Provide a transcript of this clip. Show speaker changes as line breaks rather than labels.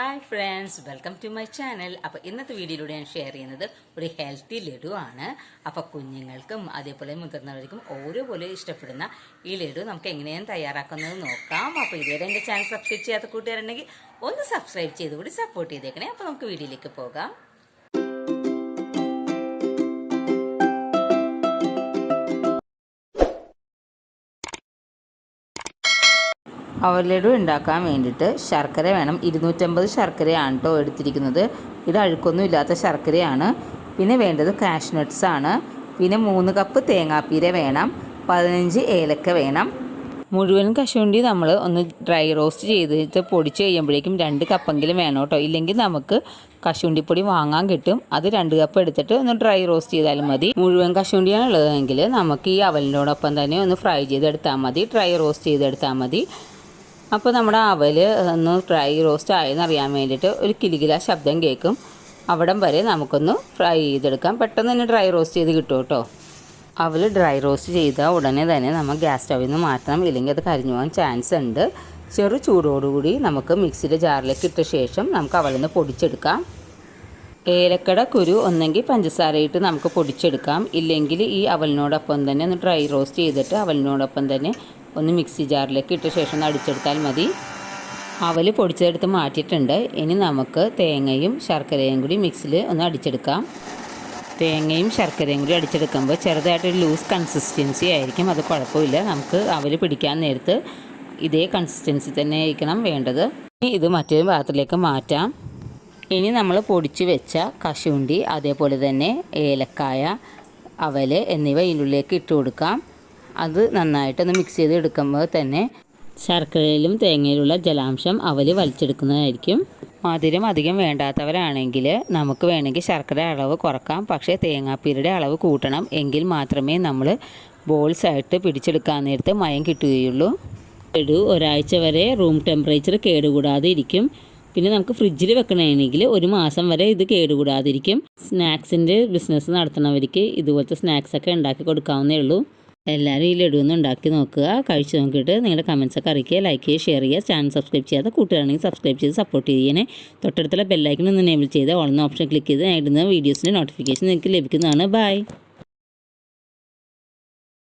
Hi friends welcome to my channel അപ്പോൾ ഇന്നത്തെ വീഡിയോയിലൂടെ ഞാൻ ഷെയർ ചെയ്യുന്നത് ഒരു ഹെൽത്തി ലഡു ആണ്. അപ്പോൾ കുഞ്ഞുങ്ങൾക്കും അതേപോലെ മുതിർന്നവർക്കും ഓരോ പോലെ ഇഷ്ടപ്പെടുന്ന ഈ ലഡു നമുക്ക് എങ്ങനെയാണ് തയ്യാറാക്കുന്നത് നോക്കാം. അപ്പോൾ ഇതുവരെ എന്റെ ചാനൽ സബ്സ്ക്രൈബ് ചെയ്യാത്ത കൂട്ടുകാരുണ്ടെങ്കിൽ ഒന്ന് സബ്സ്ക്രൈബ് ചെയ്തുകൂടി സപ്പോർട്ട് ചെയ്തേക്കണേ. അപ്പോൾ നമുക്ക് വീഡിയോയിലേക്ക് പോകാം. അവർ ലഡു ഉണ്ടാക്കാൻ വേണ്ടിയിട്ട് ശർക്കര വേണം. ഇരുന്നൂറ്റമ്പത് ശർക്കരയാണ് കേട്ടോ എടുത്തിരിക്കുന്നത്. ഇത് അഴുക്കൊന്നും ഇല്ലാത്ത ശർക്കരയാണ്. പിന്നെ വേണ്ടത് കാഷ്നട്ട്സ് ആണ്. പിന്നെ മൂന്ന് കപ്പ് തേങ്ങാപ്പീര വേണം. പതിനഞ്ച് ഏലക്ക വേണം. മുഴുവൻ കശുവണ്ടി നമ്മൾ ഒന്ന് ഡ്രൈ റോസ്റ്റ് ചെയ്തിട്ട് പൊടിച്ച് കഴിയുമ്പോഴേക്കും രണ്ട് കപ്പെങ്കിലും വേണം കേട്ടോ ഇല്ലെങ്കിൽ നമുക്ക് കശുവണ്ടിപ്പൊടി വാങ്ങാൻ കിട്ടും. അത് രണ്ട് കപ്പ് എടുത്തിട്ട് ഒന്ന് ഡ്രൈ റോസ്റ്റ് ചെയ്താലും മതി. മുഴുവൻ കശുവണ്ടിയാണ് ഉള്ളതെങ്കിൽ നമുക്ക് ഈ അവലിനോടൊപ്പം തന്നെ ഒന്ന് ഫ്രൈ ചെയ്തെടുത്താൽ മതി. ഡ്രൈ റോസ്റ്റ് ചെയ്തെടുത്താൽ മതി. അപ്പോൾ നമ്മുടെ അവൽ ഒന്ന് ഫ്രൈ റോസ്റ്റ് ആയെന്ന് അറിയാൻ വേണ്ടിയിട്ട് ഒരു കിലുകില ശബ്ദം കേൾക്കും. അവിടം വരെ നമുക്കൊന്ന് ഫ്രൈ ചെയ്തെടുക്കാം. പെട്ടെന്ന് തന്നെ ഡ്രൈ റോസ്റ്റ് ചെയ്ത് കിട്ടും കേട്ടോ. അവൽ ഡ്രൈ റോസ്റ്റ് ചെയ്ത ഉടനെ തന്നെ നമ്മൾ ഗ്യാസ് സ്റ്റവിൽ നിന്ന് മാറ്റണം. ഇല്ലെങ്കിൽ അത് കരിഞ്ഞു പോകാൻ ചാൻസ് ഉണ്ട്. ചെറു ചൂടോടുകൂടി നമുക്ക് മിക്സിയുടെ ജാറിലേക്ക് ഇട്ട ശേഷം നമുക്ക് അവലിൽ നിന്ന് പൊടിച്ചെടുക്കാം. ഏലക്കട കുരു ഒന്നെങ്കിൽ പഞ്ചസാരയിട്ട് നമുക്ക് പൊടിച്ചെടുക്കാം. ഇല്ലെങ്കിൽ ഈ അവലിനോടൊപ്പം തന്നെ ഒന്ന് ഡ്രൈ റോസ്റ്റ് ചെയ്തിട്ട് അവലിനോടൊപ്പം തന്നെ ഒന്ന് മിക്സി ജാറിലേക്ക് ഇട്ട ശേഷം അടിച്ചെടുത്താൽ മതി. അവൽ പൊടിച്ചെടുത്ത് മാറ്റിയിട്ടുണ്ട്. ഇനി നമുക്ക് തേങ്ങയും ശർക്കരയും കൂടി മിക്സിൽ ഒന്ന് അടിച്ചെടുക്കാം. തേങ്ങയും ശർക്കരയും കൂടി അടിച്ചെടുക്കുമ്പോൾ ചെറുതായിട്ടൊരു ലൂസ് കൺസിസ്റ്റൻസി ആയിരിക്കും. അത് കുഴപ്പമില്ല. നമുക്ക് അവൽ പിടിക്കാൻ നേരത്ത് ഇതേ കൺസിസ്റ്റൻസി തന്നെ ആയിരിക്കണം വേണ്ടത്. ഇനി ഇത് മറ്റൊരു പാത്രത്തിലേക്ക് മാറ്റാം. ഇനി നമ്മൾ പൊടിച്ചു വെച്ച കശുവണ്ടി അതേപോലെ തന്നെ ഏലക്കായ അവൽ എന്നിവ ഇതിനുള്ളിലേക്ക് ഇട്ട് കൊടുക്കാം. അത് നന്നായിട്ടൊന്ന് മിക്സ് ചെയ്ത് എടുക്കുമ്പോൾ തന്നെ ശർക്കരയിലും തേങ്ങയിലുള്ള ജലാംശം അവൽ വലിച്ചെടുക്കുന്നതായിരിക്കും. മധുരം അധികം വേണ്ടാത്തവരാണെങ്കിൽ നമുക്ക് വേണമെങ്കിൽ ശർക്കര അളവ് കുറക്കാം. പക്ഷേ തേങ്ങാപ്പീരുടെ അളവ് കൂട്ടണം. എങ്കിൽ മാത്രമേ നമ്മൾ ബോൾസ് ആയിട്ട് പിടിച്ചെടുക്കാൻ നേരത്ത് മയം കിട്ടുകയുള്ളൂ. ലഡു ഒരാഴ്ച വരെ റൂം ടെമ്പറേച്ചർ കേടുകൂടാതെ ഇരിക്കും. പിന്നെ നമുക്ക് ഫ്രിഡ്ജിൽ വെക്കണമെങ്കിൽ ഒരു മാസം വരെ ഇത് കേടുകൂടാതിരിക്കും. സ്നാക്സിന്റെ ബിസിനസ് നടത്തുന്നവർക്ക് ഇതുപോലത്തെ സ്നാക്സൊക്കെ ഉണ്ടാക്കി കൊടുക്കാവുന്നേ ഉള്ളൂ. എല്ലാവരും ഈ ലഡു ഒന്ന് ഉണ്ടാക്കി നോക്കുക കഴിച്ചു നോക്കിയിട്ട് നിങ്ങളുടെ കമൻസൊക്കെ അറിയിക്കുക ലൈക്ക് ചെയ്യുക ഷെയർ ചെയ്യുക ചാനൽ സബ്സ്ക്രൈബ് ചെയ്യാതെ കൂട്ടുകാരാണെങ്കിൽ സബ്സ്ക്രൈബ് ചെയ്ത് സപ്പോർട്ട് ചെയ്യണേ. തൊട്ടടുത്തുള്ള ബെല്ലൈക്കൺ ഒന്ന് എനേബിൾ ചെയ്ത് ഓൺ ഓപ്ഷൻ ക്ലിക്ക് ചെയ്ത് അതിന്റെ വീഡിയോസിന്റെ നോട്ടിഫിക്കേഷൻ നിങ്ങൾക്ക് ലഭിക്കുന്നതാണ്. ബൈ